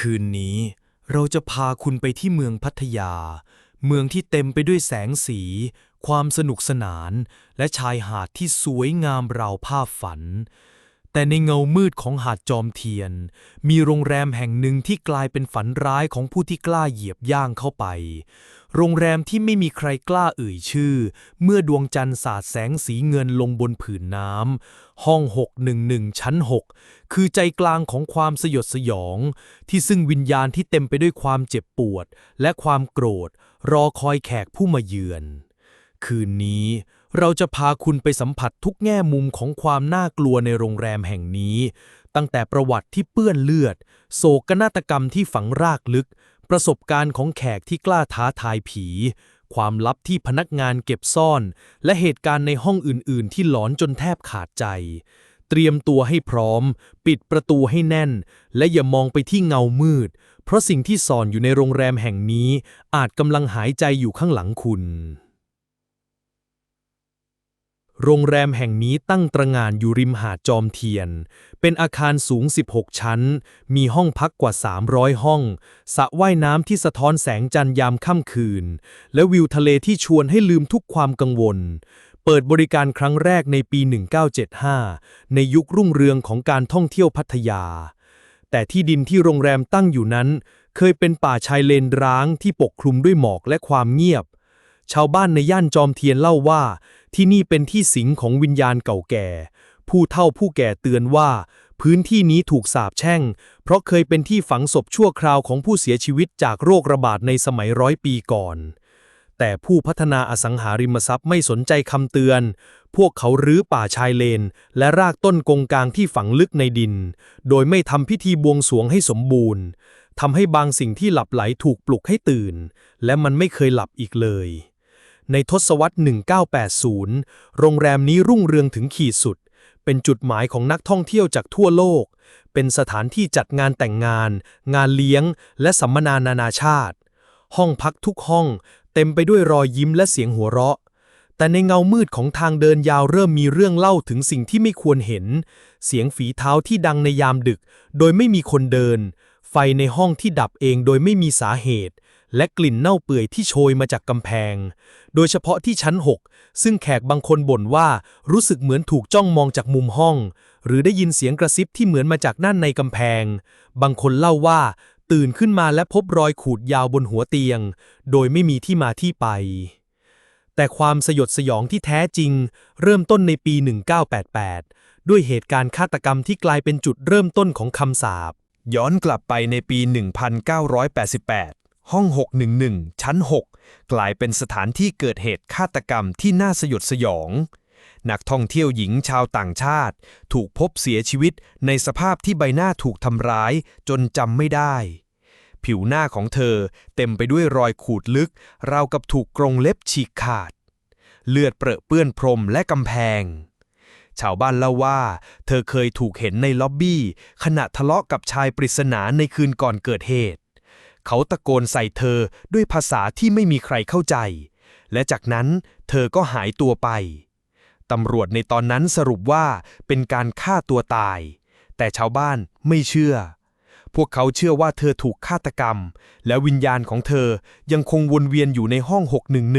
คืนนี้เราจะพาคุณไปที่เมืองพัทยา เมืองที่เต็มไปด้วยแสงสี ความสนุกสนาน และชายหาดที่สวยงามราวภาพฝัน แต่ในเงามืดของหาดจอมเทียน มีโรงแรมแห่งหนึ่งที่กลายเป็นฝันร้ายของผู้ที่กล้าเหยียบย่างเข้าไป โรงแรมที่ไม่มีใครกล้าเอ่ยชื่อ เมื่อดวงจันทร์สาดแสงสีเงินลงบนผืนน้ำ ห้อง 611 ชั้น 6 คือใจกลางของความสยดสยอง ที่ซึ่งวิญญาณที่เต็มไปด้วยความเจ็บปวด และความโกรธ รอคอยแขกผู้มาเยือน คืนนี้เราจะพาคุณไปสัมผัสทุกแง่มุมของความน่ากลัวในโรงแรมแห่งนี้ ตั้งแต่ประวัติที่เปื้อนเลือด โศกนาฏกรรมที่ฝังรากลึก ประสบการณ์ของแขกที่กล้าท้าทายผี ความลับที่พนักงานเก็บซ่อน และเหตุการณ์ในห้องอื่นๆ ที่หลอนจนแทบขาดใจ เตรียมตัวให้พร้อม ปิดประตูให้แน่น และอย่ามองไปที่เงามืด เพราะสิ่งที่ซ่อนอยู่ในโรงแรมแห่งนี้ อาจกำลังหายใจอยู่ข้างหลังคุณ โรงแรมแห่งนี้ตั้งตระงานอยู่ริมหาดจอมเทียน เป็นอาคารสูง 16 ชั้น มีห้องพักกว่า 300 ห้อง สระว่ายน้ำที่สะท้อนแสงจันทร์ยามค่ำคืน และวิวทะเลที่ชวนให้ลืมทุกความกังวล เปิดบริการครั้งแรกในปี 1975 ในยุครุ่งเรืองของการท่องเที่ยวพัทยา แต่ที่ดินที่โรงแรมตั้งอยู่นั้น เคยเป็นป่าชายเลนร้างที่ปกคลุมด้วยหมอกและความเงียบ ชาวบ้านในย่านจอมเทียนเล่าว่า ที่นี่เป็นที่สิงของวิญญาณเก่าแก่ ผู้เฒ่าผู้แก่เตือนว่า พื้นที่นี้ถูกสาปแช่ง เพราะเคยเป็นที่ฝังศพชั่วคราวของผู้เสียชีวิตจากโรคระบาดในสมัยร้อยปีก่อน แต่ผู้พัฒนาอสังหาริมทรัพย์ไม่สนใจคำเตือน พวกเขารื้อป่าชายเลน และรากต้นกงกลางที่ฝังลึกในดิน โดยไม่ทำพิธีบวงสรวงให้สมบูรณ์ทำให้บางสิ่งที่หลับไหลถูกปลุกให้ตื่น และมันไม่เคยหลับอีกเลย ในทศวรรษ 1980 โรงแรมนี้รุ่งเรืองถึงขีดสุด เป็นจุดหมายของนักท่องเที่ยวจากทั่วโลก เป็นสถานที่จัดงานแต่งงาน งานเลี้ยง และสัมมนานานาชาติ ห้องพักทุกห้อง เต็มไปด้วยรอยยิ้มและเสียงหัวเราะ แต่ในเงามืดของทางเดินยาวเริ่มมีเรื่องเล่าถึงสิ่งที่ไม่ควรเห็น เสียงฝีเท้าที่ดังในยามดึก โดยไม่มีคนเดิน ไฟในห้องที่ดับเองโดยไม่มีสาเหตุ และกลิ่นเน่าเปื่อยที่โชยมาจากกำแพง โดยเฉพาะที่ชั้น 6 ซึ่งแขกบางคนบ่นว่ารู้สึกเหมือนถูกจ้องมองจากมุมห้อง หรือได้ยินเสียงกระซิบที่เหมือนมาจากด้านในกำแพง บางคนเล่าว่า ตื่นขึ้นมาและพบรอยขูดยาวบนหัวเตียง โดยไม่มีที่มาที่ไป แต่ความสยดสยองที่แท้จริง เริ่มต้นในปี 1988 ด้วยเหตุการณ์ฆาตกรรมที่กลายเป็นจุดเริ่มต้นของคำสาปย้อนกลับไปในปี 1988 ห้อง 611 ชั้น 6 กลายเป็นสถานที่เกิดเหตุฆาตกรรมที่น่าสยดสยอง นักท่องเที่ยวหญิงชาวต่างชาติ ถูกพบเสียชีวิตในสภาพที่ใบหน้าถูกทำร้ายจนจำไม่ได้ ผิวหน้าของเธอเต็มไปด้วยรอยขูดลึก ราวกับถูกกรงเล็บฉีกขาด เลือดเปรอะเปื้อนพรมและกำแพงชาวบ้านเล่าว่า เธอเคยถูกเห็นในล็อบบี้ ขณะทะเลาะกับชายปริศนาในคืนก่อนเกิดเหตุ เขาตะโกนใส่เธอด้วยภาษาที่ไม่มีใครเข้าใจ และจากนั้นเธอก็หายตัวไป ตำรวจในตอนนั้นสรุปว่าเป็นการฆ่าตัวตาย แต่ชาวบ้านไม่เชื่อ พวกเขาเชื่อว่าเธอถูกฆาตกรรม และวิญญาณของเธอยังคงวนเวียนอยู่ในห้อง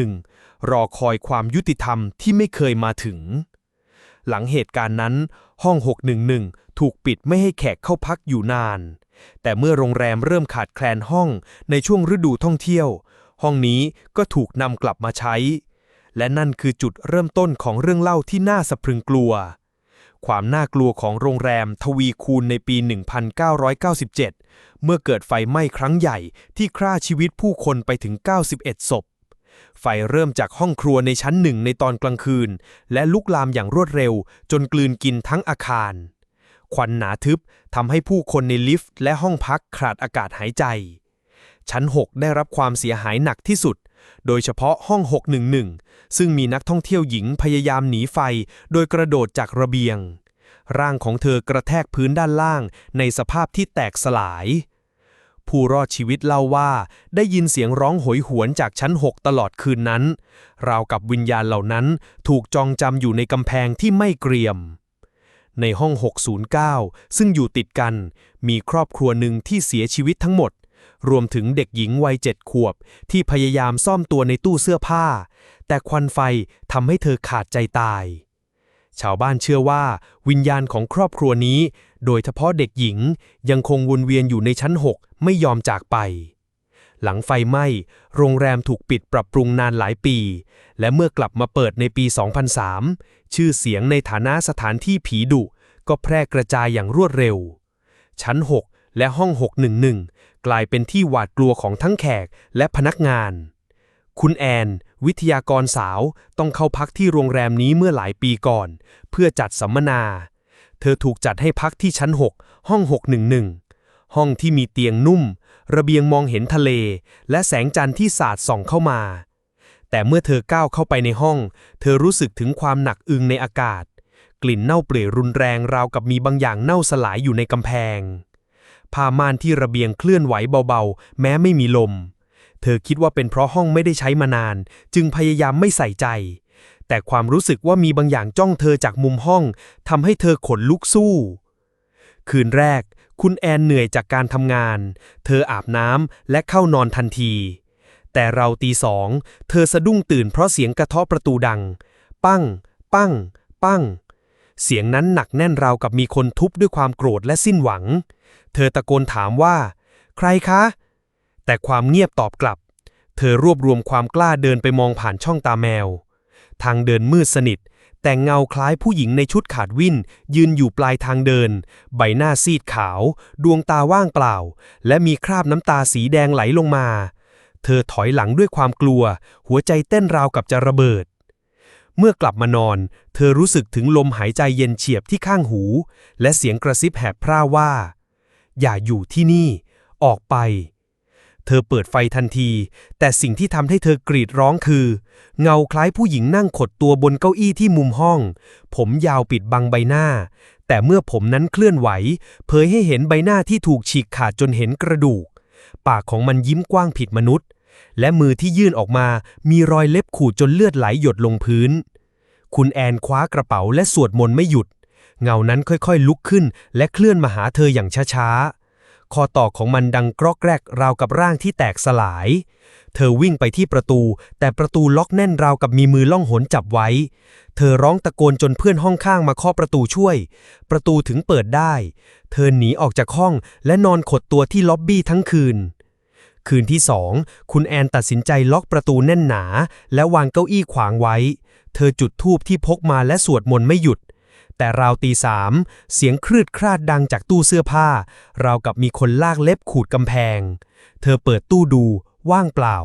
611 รอคอยความยุติธรรมที่ไม่เคยมาถึง หลังเหตุการณ์นั้น ห้อง 611 ถูกปิดไม่ให้แขกเข้าพักอยู่นาน แต่เมื่อโรงแรมเริ่มขาดแคลนห้องในช่วงฤดูท่องเที่ยว ห้องนี้ก็ถูกนำกลับมาใช้ และนั่นคือจุดเริ่มต้นของเรื่องเล่าที่น่าสะพรึงกลัว ความน่ากลัวของโรงแรมทวีคูณในปี 1997 เมื่อเกิดไฟไหม้ครั้งใหญ่ที่ฆ่าชีวิตผู้คนไปถึง 91 ศพไฟเริ่มจากห้องครัวในชั้นหนึ่งในตอนกลางคืน และลุกลามอย่างรวดเร็วจนกลืนกินทั้งอาคาร ควันหนาทึบทำให้ผู้คนในลิฟต์และห้องพักขาดอากาศหายใจ ชั้น 6 ได้รับความเสียหายหนักที่สุด โดยเฉพาะห้อง 611 ซึ่งมีนักท่องเที่ยวหญิงพยายามหนีไฟ โดยกระโดดจากระเบียง ร่างของเธอกระแทกพื้นด้านล่างในสภาพที่แตกสลาย ผู้รอดชีวิตเล่าว่า ได้ยินเสียงร้องโหยหวนจากชั้น 6 ตลอดคืนนั้น ราวกับวิญญาณเหล่านั้นถูกจองจำอยู่ในกำแพงที่ไม่เกรียม ในห้อง 609 ซึ่งอยู่ติดกัน มีครอบครัวหนึ่งที่เสียชีวิตทั้งหมด รวมถึงเด็กหญิงวัยเจ็ดขวบ ที่พยายามซ่อมตัวในตู้เสื้อผ้า แต่ควันไฟทำให้เธอขาดใจตาย ชาวบ้านเชื่อว่า วิญญาณของครอบครัวนี้ โดยเฉพาะเด็กหญิงยังคงวนเวียนอยู่ในชั้น 6 ไม่ยอมจากไป หลังไฟไหม้ โรงแรมถูกปิดปรับปรุงนานหลายปี และเมื่อกลับมาเปิดในปี 2003 ชื่อเสียงในฐานะสถานที่ผีดุ ก็แพร่กระจายอย่างรวดเร็ว ชั้น 6 และห้อง 611 กลายเป็นที่หวาดกลัวของทั้งแขกและพนักงาน คุณแอน วิทยากรสาวต้องเข้าพักที่โรงแรมนี้เมื่อหลายปีก่อน เพื่อจัดสัมมนา เธอถูกจัดให้พักที่ชั้น 6 ห้อง 611 ห้องที่มีเตียงนุ่ม ระเบียงมองเห็นทะเล และแสงจันทร์ที่สาดส่องเข้ามา แต่เมื่อเธอก้าวเข้าไปในห้อง เธอรู้สึกถึงความหนักอึงในอากาศ กลิ่นเน่าเปื่อยรุนแรงราวกับมีบางอย่างเน่าสลายอยู่ในกำแพง ผ้าม่านที่ระเบียงเคลื่อนไหวเบาๆ แม้ไม่มีลม เธอคิดว่าเป็นเพราะห้องไม่ได้ใช้มานาน จึงพยายามไม่ใส่ใจ แต่ความรู้สึกว่ามีบางอย่างจ้องเธอจากมุมห้องทำให้เธอขนลุกสู้คืนแรก คุณแอนเหนื่อยจากการทำงาน เธออาบน้ำและเข้านอนทันที แต่เราตีสอง เธอสะดุ้งตื่นเพราะเสียงกระเทาะประตูดัง ปั้ง ปั้ง ปั้ง เสียงนั้นหนักแน่นราวกับมีคนทุบด้วยความโกรธและสิ้นหวัง เธอตะโกนถามว่า ใครคะ แต่ความเงียบตอบกลับ เธอรวบรวมความกล้าเดินไปมองผ่านช่องตาแมว ทางเดินมืดสนิท แต่เงาคล้ายผู้หญิงในชุดขาดวิ่นยืนอยู่ปลายทางเดิน ใบหน้าซีดขาว ดวงตาว่างเปล่า และมีคราบน้ำตาสีแดงไหลลงมา เธอถอยหลังด้วยความกลัว หัวใจเต้นราวกับจะระเบิด เมื่อกลับมานอน เธอรู้สึกถึงลมหายใจเย็นเฉียบที่ข้างหู และเสียงกระซิบแหบพร่าว่า อย่าอยู่ที่นี่ ออกไป เธอเปิดไฟทันที แต่สิ่งที่ทำให้เธอกรีดร้องคือ เงาคล้ายผู้หญิงนั่งขดตัวบนเก้าอี้ที่มุมห้อง ผมยาวปิดบังใบหน้า แต่เมื่อผมนั้นเคลื่อนไหว เผยให้เห็นใบหน้าที่ถูกฉีกขาดจนเห็นกระดูก ปากของมันยิ้มกว้างผิดมนุษย์ และมือที่ยื่นออกมามีรอยเล็บขูดจนเลือดไหลหยดลงพื้น คุณแอนคว้ากระเป๋าและสวดมนต์ไม่หยุด เงานั้นค่อยๆ ลุกขึ้น และเคลื่อนมาหาเธออย่างช้าๆ คอต่อของมันดังกรอกแกรกราวกับร่างที่แตกสลาย เธอวิ่งไปที่ประตู แต่ประตูล็อกแน่นราวกับมีมือล่องหนจับไว้ เธอร้องตะโกนจนเพื่อนห้องข้างมาเคาะประตูช่วย ประตูถึงเปิดได้ เธอหนีออกจากห้องและนอนขดตัวที่ล็อบบี้ทั้งคืนคืนที่สอง คุณแอนตัดสินใจล็อกประตูแน่นหนา และวางเก้าอี้ขวางไว้ เธอจุดธูปที่พกมาและสวดมนต์ไม่หยุด แต่ราวตีสามเสียงครืดคราดดังจากตู้เสื้อผ้า ราวกับมีคนลากเล็บขูดกำแพง เธอเปิดตู้ดู ว่างเปล่า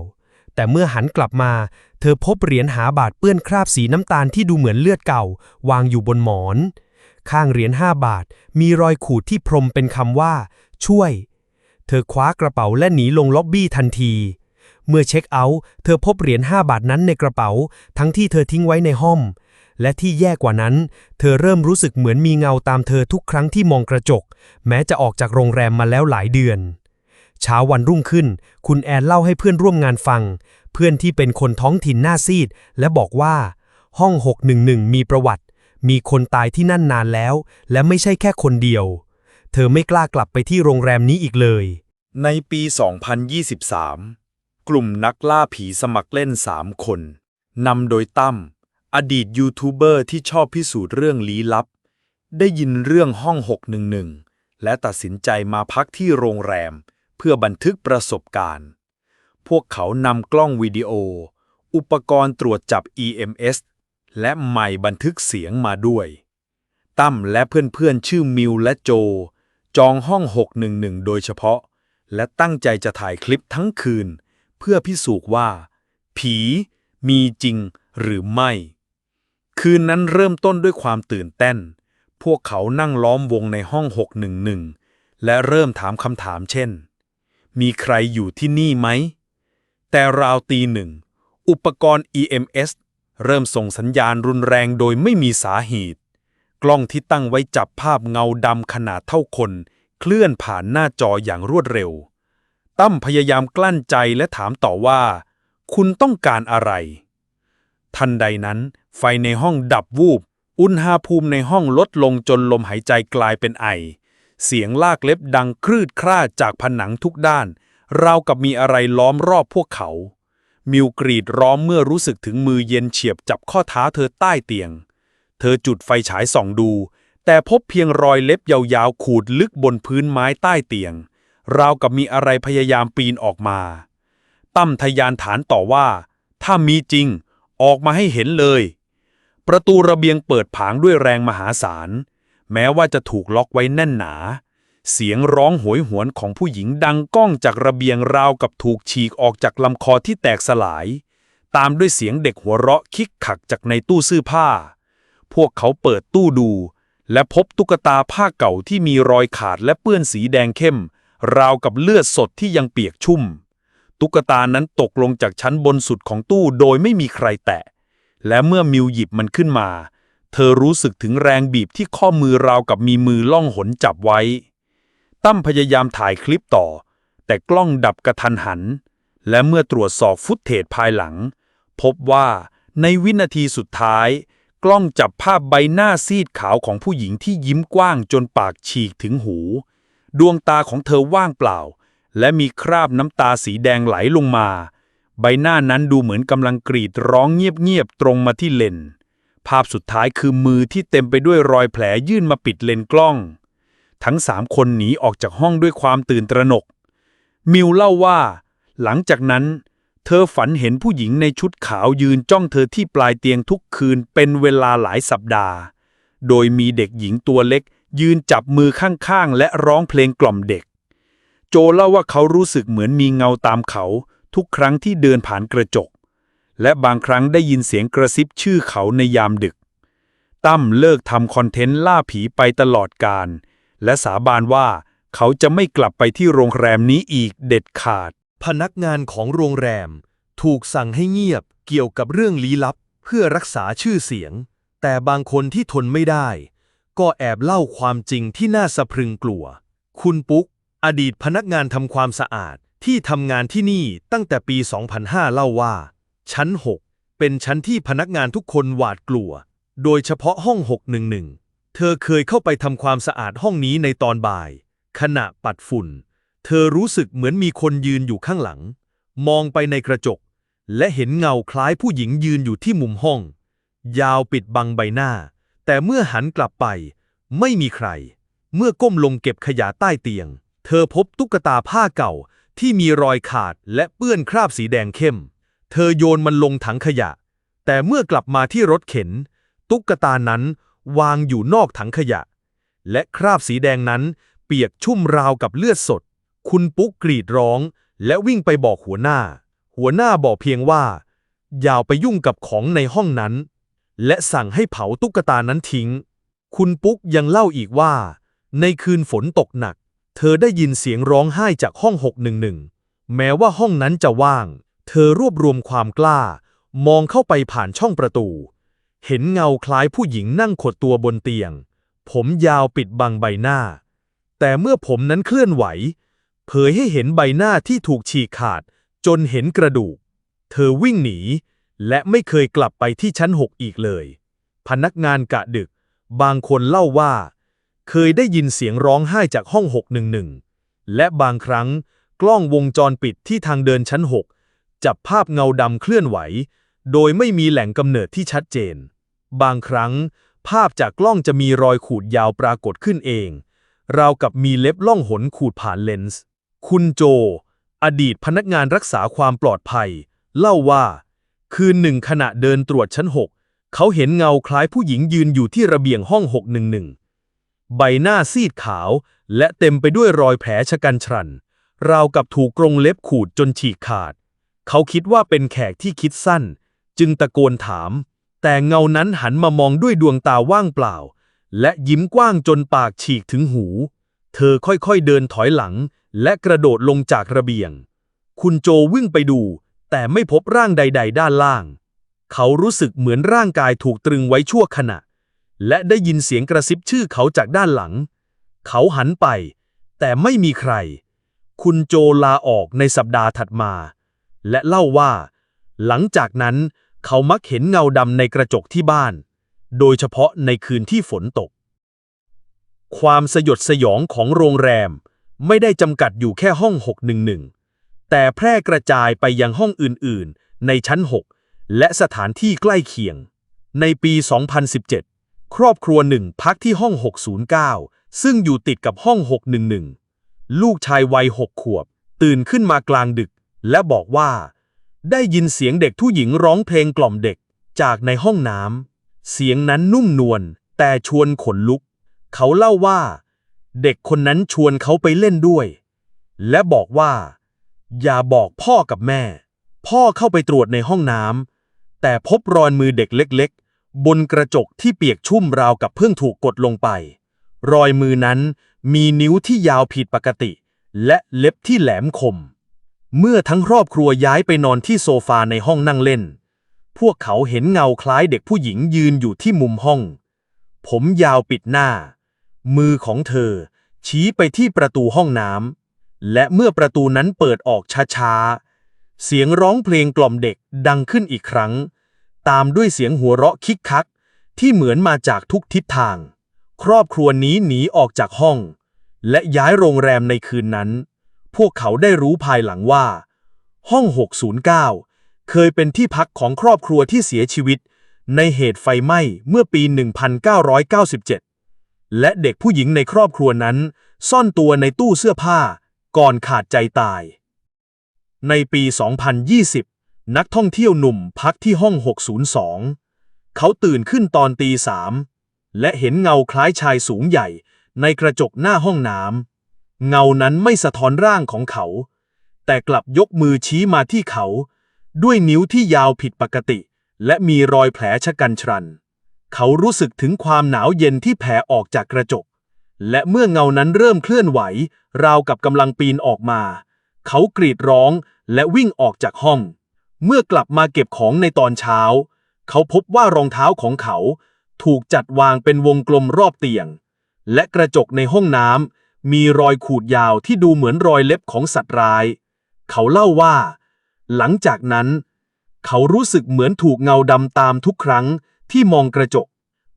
แต่เมื่อหันกลับมา เธอพบเหรียญหาบาทเปื้อนคราบสีน้ำตาลที่ดูเหมือนเลือดเก่า วางอยู่บนหมอน ข้างเหรียญห้าบาท มีรอยขูดที่พรมเป็นคำว่า ช่วย เธอคว้ากระเป๋าและหนีลงล็อบบี้ทันทีเมื่อเช็คเอาท์เธอพบเหรียญ5บาทนั้นในกระเป๋า ทั้งที่เธอทิ้งไว้ในห้อง และที่แย่กว่านั้น เธอเริ่มรู้สึกเหมือนมีเงาตามเธอทุกครั้งที่มองกระจก แม้จะออกจากโรงแรมมาแล้วหลายเดือน เช้าวันรุ่งขึ้น คุณแอนเล่าให้เพื่อนร่วมงานฟัง เพื่อนที่เป็นคนท้องถิ่นหน้าซีด และบอกว่า ห้อง 611 มีประวัติ มีคนตายที่นั่นนานแล้ว และไม่ใช่แค่คนเดียว เธอไม่กล้ากลับไปที่โรงแรมนี้อีกเลย ในปี 2023 กลุ่มนักล่าผีสมัครเล่น 3 คนนำโดยตั้ม อดีตยูทูบเบอร์ที่ชอบพิสูจน์เรื่องลี้ลับ ได้ยินเรื่องห้อง 611 และตัดสินใจมาพักที่โรงแรม เพื่อบันทึกประสบการณ์ พวกเขานำกล้องวิดีโอ อุปกรณ์ตรวจจับ EMS และไมค์บันทึกเสียงมาด้วย ตั้มและเพื่อนๆชื่อมิวและโจ จองห้อง 611 โดยเฉพาะ และตั้งใจจะถ่ายคลิปทั้งคืน เพื่อพิสูจน์ว่า ผีมีจริงหรือไม่ คืนนั้นเริ่มต้นด้วยความตื่นเต้น พวกเขานั่งล้อมวงในห้อง 611 และเริ่มถามคำถามเช่น มีใครอยู่ที่นี่ไหม แต่ราวตีหนึ่ง อุปกรณ์ EMS เริ่มส่งสัญญาณรุนแรงโดยไม่มีสาเหตุ กล้องที่ตั้งไว้จับภาพเงาดำขนาดเท่าคน เคลื่อนผ่านหน้าจออย่างรวดเร็ว ตั้มพยายามกลั้นใจและถามต่อว่า คุณต้องการอะไร ทันใดนั้น ไฟในห้องดับวูบ อุณหภูมิในห้องลดลงจนลมหายใจกลายเป็นไอ เสียงลากเล็บดังครืดคร่าจากผนังทุกด้าน ราวกับมีอะไรล้อมรอบพวกเขา มิวกรีดร้องเมื่อรู้สึกถึงมือเย็นเฉียบจับข้อเท้าเธอใต้เตียง เธอจุดไฟฉายส่องดู แต่พบเพียงรอยเล็บยาวๆ ขูดลึกบนพื้นไม้ใต้เตียง ราวกับมีอะไรพยายามปีนออกมาตั้มทะยานฐานต่อว่า ถ้ามีจริง ออกมาให้เห็นเลย ประตูระเบียงเปิดผางด้วยแรงมหาศาล แม้ว่าจะถูกล็อกไว้แน่นหนา เสียงร้องโหยหวนของผู้หญิงดังก้องจากระเบียงราวกับถูกฉีกออกจากลำคอที่แตกสลาย ตามด้วยเสียงเด็กหัวเราะคิกขักจากในตู้เสื้อผ้า พวกเขาเปิดตู้ดู และพบตุ๊กตาผ้าเก่าที่มีรอยขาดและเปื้อนสีแดงเข้ม ราวกับเลือดสดที่ยังเปียกชุ่ม ตุ๊กตานั้นตกลงจากชั้นบนสุดของตู้โดยไม่มีใครแตะ และเมื่อมิวหยิบมันขึ้นมา เธอรู้สึกถึงแรงบีบที่ข้อมือราวกับมีมือล่องหนจับไว้ ตั้มพยายามถ่ายคลิปต่อ แต่กล้องดับกระทันหัน และเมื่อตรวจสอบฟุตเทจภายหลัง พบว่าในวินาทีสุดท้าย กล้องจับภาพใบหน้าซีดขาวของผู้หญิงที่ยิ้มกว้างจนปากฉีกถึงหู ดวงตาของเธอว่างเปล่า และมีคราบน้ำตาสีแดงไหลลงมา ใบหน้านั้นดูเหมือนกำลังกรีดร้องเงียบๆตรงมาที่เลนภาพสุดท้ายคือมือที่เต็มไปด้วยรอยแผลยื่นมาปิดเลนกล้อง ทั้งสามคนหนีออกจากห้องด้วยความตื่นตระหนก มิวเล่าว่า หลังจากนั้น เธอฝันเห็นผู้หญิงในชุดขาวยืนจ้องเธอที่ปลายเตียงทุกคืนเป็นเวลาหลายสัปดาห์ โดยมีเด็กหญิงตัวเล็ก ยืนจับมือข้างๆ และร้องเพลงกล่อมเด็ก โจเล่าว่าเขารู้สึกเหมือนมีเงาตามเขา ทุกครั้งที่เดินผ่านกระจก และบางครั้งได้ยินเสียงกระซิบชื่อเขาในยามดึก ตั้มเลิกทำคอนเทนต์ล่าผีไปตลอดการ และสาบานว่าเขาจะไม่กลับไปที่โรงแรมนี้อีกเด็ดขาด พนักงานของโรงแรม ถูกสั่งให้เงียบเกี่ยวกับเรื่องลี้ลับ เพื่อรักษาชื่อเสียง แต่บางคนที่ทนไม่ได้ ก็แอบเล่าความจริงที่น่าสะพรึงกลัว คุณปุ๊ก อดีตพนักงานทำความสะอาดที่ทำงานที่นี่ตั้งแต่ปี 2005 เล่าว่า ชั้น 6 เป็นชั้นที่พนักงานทุกคนหวาดกลัว โดยเฉพาะห้อง 611 เธอเคยเข้าไปทำความสะอาดห้องนี้ในตอนบ่าย ขณะปัดฝุ่น เธอรู้สึกเหมือนมีคนยืนอยู่ข้างหลัง มองไปในกระจก และเห็นเงาคล้ายผู้หญิงยืนอยู่ที่มุมห้อง ยาวปิดบังใบหน้า แต่เมื่อหันกลับไป ไม่มีใคร เมื่อก้มลงเก็บขยะใต้เตียง เธอพบตุ๊กตาผ้าเก่าที่มีรอยขาดและเปื้อนคราบสีแดงเข้ม เธอโยนมันลงถังขยะ แต่เมื่อกลับมาที่รถเข็น ตุ๊กตานั้นวางอยู่นอกถังขยะ และคราบสีแดงนั้นเปียกชุ่มราวกับเลือดสด คุณปุ๊กกรีดร้อง และวิ่งไปบอกหัวหน้า หัวหน้าบอกเพียงว่า อย่าไปยุ่งกับของในห้องนั้น และสั่งให้เผาตุ๊กตานั้นทิ้ง คุณปุ๊กยังเล่าอีกว่า ในคืนฝนตกหนัก เธอได้ยินเสียงร้องไห้จากห้อง 611 แม้ว่าห้องนั้นจะว่าง เธอรวบรวมความกล้า มองเข้าไปผ่านช่องประตู เห็นเงาคล้ายผู้หญิงนั่งขดตัวบนเตียง ผมยาวปิดบังใบหน้า แต่เมื่อผมนั้นเคลื่อนไหว เผยให้เห็นใบหน้าที่ถูกฉีกขาด จนเห็นกระดูก เธอวิ่งหนี และไม่เคยกลับไปที่ชั้น6อีกเลย พนักงานกะดึก บางคนเล่าว่า เคยได้ยินเสียงร้องไห้จากห้อง 611 และบางครั้งกล้องวงจรปิดที่ทางเดินชั้น 6 จับภาพเงาดำเคลื่อนไหว โดยไม่มีแหล่งกำเนิดที่ชัดเจน บางครั้ง ภาพจากกล้องจะมีรอยขูดยาวปรากฏขึ้นเอง ราวกับมีเล็บล่องหนขูดผ่านเลนส์ คุณโจ อดีตพนักงานรักษาความปลอดภัย เล่าว่า คืนหนึ่งขณะเดินตรวจชั้น 6 เขาเห็นเงาคล้ายผู้หญิงยืนอยู่ที่ระเบียงห้อง 611 ใบหน้าซีดขาว และเต็มไปด้วยรอยแผลชะกันชรัน ราวกับถูกกรงเล็บขูดจนฉีกขาด เขาคิดว่าเป็นแขกที่คิดสั้น จึงตะโกนถาม แต่เงานั้นหันมามองด้วยดวงตาว่างเปล่า และยิ้มกว้างจนปากฉีกถึงหู เธอค่อยๆเดินถอยหลัง และกระโดดลงจากระเบียง คุณโจวิ่งไปดู แต่ไม่พบร่างใด ๆ ด้านล่าง เขารู้สึกเหมือนร่างกายถูกตรึงไว้ชั่วขณะ และได้ยินเสียงกระซิบชื่อเขาจากด้านหลัง เขาหันไป แต่ไม่มีใคร คุณโจลาออกในสัปดาห์ถัดมา และเล่าว่า หลังจากนั้นเขามักเห็นเงาดำในกระจกที่บ้าน โดยเฉพาะในคืนที่ฝนตก ความสยดสยองของโรงแรมไม่ได้จำกัดอยู่แค่ห้อง 611 แต่แพร่กระจายไปยังห้องอื่นๆ ในชั้น 6 และสถานที่ใกล้เคียง ในปี 2017 ครอบครัวหนึ่งพักที่ห้อง 609 ซึ่งอยู่ติดกับห้อง 611 ลูกชายวัย6ขวบ ตื่นขึ้นมากลางดึก และบอกว่า ได้ยินเสียงเด็กผู้หญิงร้องเพลงกล่อมเด็กจากในห้องน้ำ เสียงนั้นนุ่มนวลแต่ชวนขนลุก เขาเล่าว่า เด็กคนนั้นชวนเขาไปเล่นด้วย และบอกว่า อย่าบอกพ่อกับแม่ พ่อเข้าไปตรวจในห้องน้ำแต่พบรอยมือเด็กเล็กๆ บนกระจกที่เปียกชุ่มราวกับเพิ่งถูกกดลงไป รอยมือนั้นมีนิ้วที่ยาวผิดปกติ และเล็บที่แหลมคม เมื่อทั้งครอบครัวย้ายไปนอนที่โซฟาในห้องนั่งเล่น พวกเขาเห็นเงาคล้ายเด็กผู้หญิงยืนอยู่ที่มุมห้อง ผมยาวปิดหน้า มือของเธอ ชี้ไปที่ประตูห้องน้ำและเมื่อประตูนั้นเปิดออกช้าๆเสียงร้องเพลงกล่อมเด็กดังขึ้นอีกครั้ง ตามด้วยเสียงหัวเราะคิกคัก ที่เหมือนมาจากทุกทิศทาง ครอบครัวนี้หนีออกจากห้อง และย้ายโรงแรมในคืนนั้น พวกเขาได้รู้ภายหลังว่า ห้อง 609 เคยเป็นที่พักของครอบครัวที่เสียชีวิต ในเหตุไฟไหม้เมื่อปี 1997 และเด็กผู้หญิงในครอบครัวนั้น ซ่อนตัวในตู้เสื้อผ้า ก่อนขาดใจตาย ในปี 2020 นักท่องเที่ยวหนุ่มพักที่ห้อง 602 เขาตื่นขึ้นตอนตีสามและเห็นเงาคล้ายชายสูงใหญ่ในกระจกหน้าห้องน้ำ เงานั้นไม่สะท้อนร่างของเขา แต่กลับยกมือชี้มาที่เขา ด้วยนิ้วที่ยาวผิดปกติ และมีรอยแผลชะกันชรัน เขารู้สึกถึงความหนาวเย็นที่แผ่ออกจากกระจก และเมื่อเงานั้นเริ่มเคลื่อนไหว ราวกับกำลังปีนออกมา เขากรีดร้องและวิ่งออกจากห้อง เมื่อกลับมาเก็บของในตอนเช้า เขาพบว่ารองเท้าของเขาถูกจัดวางเป็นวงกลมรอบเตียง และกระจกในห้องน้ำมีรอยขูดยาวที่ดูเหมือนรอยเล็บของสัตว์ร้าย เขาเล่าว่า หลังจากนั้น เขารู้สึกเหมือนถูกเงาดำตามทุกครั้งที่มองกระจก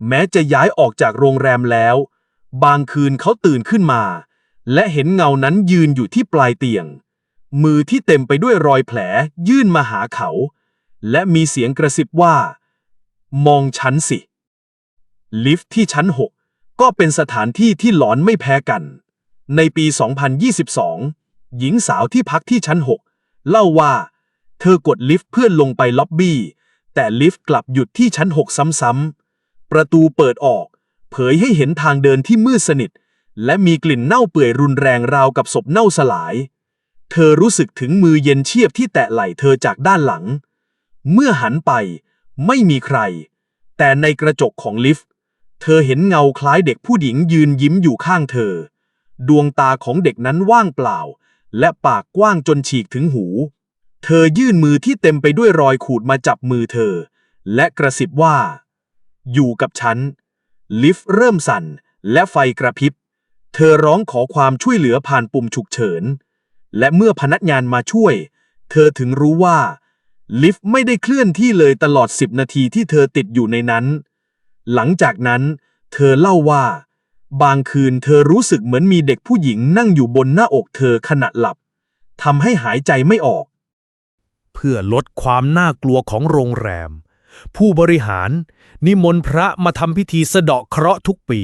แม้จะย้ายออกจากโรงแรมแล้ว บางคืนเขาตื่นขึ้นมา และเห็นเงานั้นยืนอยู่ที่ปลายเตียง มือที่เต็มไปด้วยรอยแผลยื่นมาหาเขา และมีเสียงกระซิบว่า มองฉันสิ ลิฟท์ที่ชั้น6ก็เป็นสถานที่ที่หลอนไม่แพ้กัน ในปี 2022 หญิงสาวที่พักที่ชั้น6เล่าว่า เธอกดลิฟต์เพื่อลงไปล็อบบี้ แต่ลิฟต์กลับหยุดที่ชั้น6ซ้ำๆ ประตูเปิดออก เผยให้เห็นทางเดินที่มืดสนิท และมีกลิ่นเน่าเปื่อยรุนแรงราวกับศพเน่าสลาย เธอรู้สึกถึงมือเย็นเชียบที่แตะไหล่เธอจากด้านหลัง เมื่อหันไปไม่มีใคร แต่ในกระจกของลิฟต์ เธอเห็นเงาคล้ายเด็กผู้หญิงยืนยิ้มอยู่ข้างเธอ ดวงตาของเด็กนั้นว่างเปล่า และปากกว้างจนฉีกถึงหู เธอยื่นมือที่เต็มไปด้วยรอยขูดมาจับมือเธอ และกระซิบว่า อยู่กับฉัน ลิฟต์เริ่มสั่นและไฟกระพริบ เธอร้องขอความช่วยเหลือผ่านปุ่มฉุกเฉิน และเมื่อพนักงานมาช่วย เธอถึงรู้ว่า ลิฟต์ไม่ได้เคลื่อนที่เลยตลอด 10 นาทีที่เธอติดอยู่ในนั้น หลังจากนั้น เธอเล่าว่า บางคืนเธอรู้สึกเหมือนมีเด็กผู้หญิงนั่งอยู่บนหน้าอกเธอขณะหลับทำให้หายใจไม่ออก เพื่อลดความน่ากลัวของโรงแรม ผู้บริหาร นิมนต์พระมาทำพิธีสะเดาะเคราะห์ทุกปี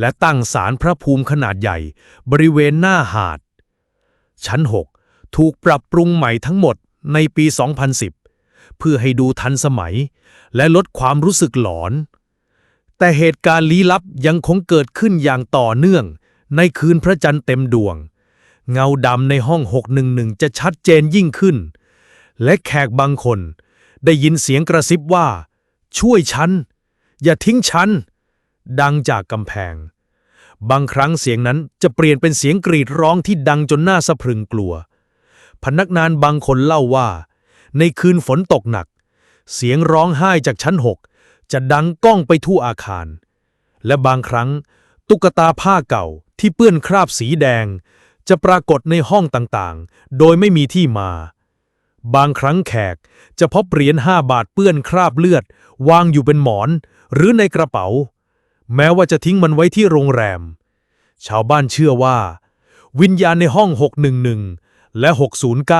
และตั้งศาลพระภูมิขนาดใหญ่ บริเวณหน้าหาด ชั้น 6 ถูกปรับปรุงใหม่ทั้งหมดในปี 2010 เพื่อให้ดูทันสมัย และลดความรู้สึกหลอน แต่เหตุการณ์ลี้ลับยังคงเกิดขึ้นอย่างต่อเนื่อง ในคืนพระจันทร์เต็มดวง เงาดำในห้อง 611 จะชัดเจนยิ่งขึ้น และแขกบางคน ได้ยินเสียงกระซิบว่า ช่วยฉัน อย่าทิ้งฉัน ดังจากกำแพง บางครั้งเสียงนั้นจะเปลี่ยนเป็นเสียงกรีดร้องที่ดังจนน่าสะพรึงกลัว พนักงานบางคนเล่าว่า ในคืนฝนตกหนัก เสียงร้องไห้จากชั้นหกจะดังก้องไปทั่วอาคาร และบางครั้ง ตุ๊กตาผ้าเก่าที่เปื้อนคราบสีแดง จะปรากฏในห้องต่างๆ โดยไม่มีที่มา บางครั้งแขกจะพบเหรียญห้าบาทเปื้อนคราบเลือด วางอยู่เป็นหมอน หรือในกระเป๋า แม้ว่าจะทิ้งมันไว้ที่โรงแรม ชาวบ้านเชื่อว่า วิญญาณในห้อง 611 และ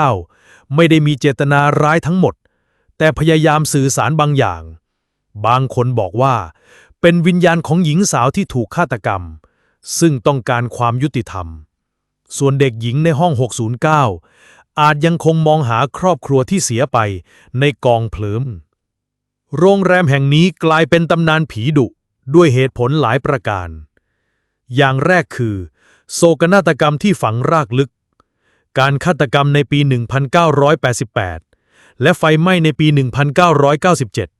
609 ไม่ได้มีเจตนาร้ายทั้งหมด แต่พยายามสื่อสารบางอย่าง บางคนบอกว่า เป็นวิญญาณของหญิงสาวที่ถูกฆาตกรรม ซึ่งต้องการความยุติธรรม ส่วนเด็กหญิงในห้อง 609 อาจยังคงมองหาครอบครัวที่เสียไปในกองเพลิม โรงแรมแห่งนี้กลายเป็นตำนานผีดุ ด้วยเหตุผลหลายประการ อย่างแรกคือ โศกนาฏกรรมที่ฝังรากลึก การฆาตกรรมในปี 1988 และไฟไหม้ในปี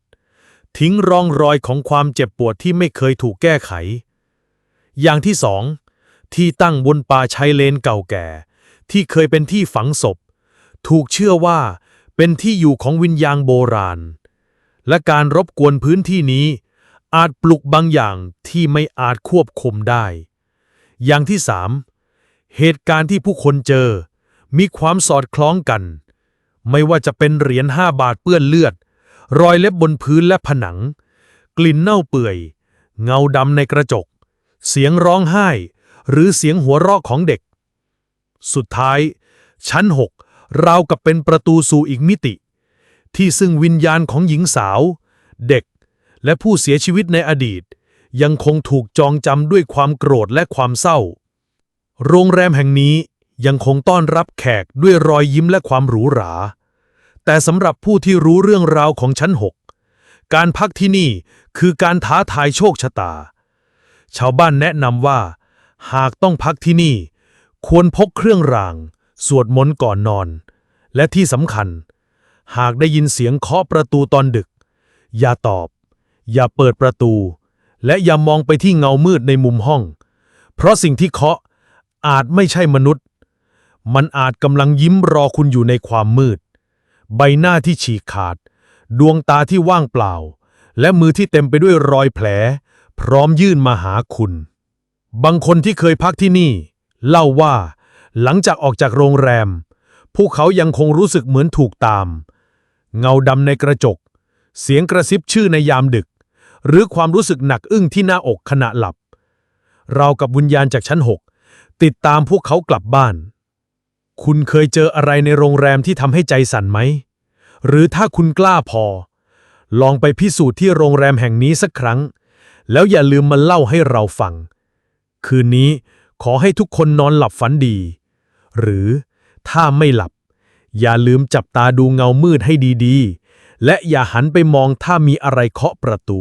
1997 ทิ้งร่องรอยของความเจ็บปวดที่ไม่เคยถูกแก้ไข อย่างที่สองที่ตั้งบนป่าชายเลนเก่าแก่ ที่เคยเป็นที่ฝังศพ ถูกเชื่อว่าเป็นที่อยู่ของวิญญาณโบราณ และการรบกวนพื้นที่นี้ อาจปลุกบางอย่างที่ไม่อาจควบคุมได้ อย่างที่สามเหตุการณ์ที่ผู้คนเจอ มีความสอดคล้องกัน ไม่ว่าจะเป็นเหรียญห้าบาทเปื้อนเลือด รอยเล็บบนพื้นและผนัง กลิ่นเน่าเปื่อย เงาดำในกระจก เสียงร้องไห้ หรือเสียงหัวเราะของเด็ก สุดท้าย ชั้นหกราวกับเป็นประตูสู่อีกมิติ ที่ซึ่งวิญญาณของหญิงสาว เด็ก และผู้เสียชีวิตในอดีต ยังคงถูกจองจำด้วยความโกรธและความเศร้า โรงแรมแห่งนี้ยังคงต้อนรับแขกด้วยรอยยิ้มและความหรูหรา แต่สำหรับผู้ที่รู้เรื่องราวของชั้นหกการพักที่นี่คือการท้าทายโชคชะตา ชาวบ้านแนะนำว่า หากต้องพักที่นี่ ควรพกเครื่องราง สวดมนต์ก่อนนอน และที่สำคัญ หากได้ยินเสียงเคาะประตูตอนดึก อย่าตอบ อย่าเปิดประตู และอย่ามองไปที่เงามืดในมุมห้อง เพราะสิ่งที่เคาะอาจไม่ใช่มนุษย์ มันอาจกำลังยิ้มรอคุณอยู่ในความมืด ใบหน้าที่ฉีกขาด ดวงตาที่ว่างเปล่า และมือที่เต็มไปด้วยรอยแผล พร้อมยื่นมาหาคุณ บางคนที่เคยพักที่นี่ เล่าว่า หลังจากออกจากโรงแรม พวกเขายังคงรู้สึกเหมือนถูกตาม เงาดำในกระจก เสียงกระซิบชื่อในยามดึก หรือความรู้สึกหนักอึ้งที่หน้าอกขณะหลับ เรากับวิญญาณจากชั้นหกติดตามพวกเขากลับบ้าน คุณเคยเจออะไรในโรงแรมที่ทำให้ใจสั่นไหม หรือถ้าคุณกล้าพอ ลองไปพิสูจน์ที่โรงแรมแห่งนี้สักครั้ง แล้วอย่าลืมมาเล่าให้เราฟัง คืนนี้ขอให้ทุกคนนอนหลับฝันดี หรือถ้าไม่หลับ อย่าลืมจับตาดูเงามืดให้ดีๆ และอย่าหันไปมองถ้ามีอะไรเคาะประตู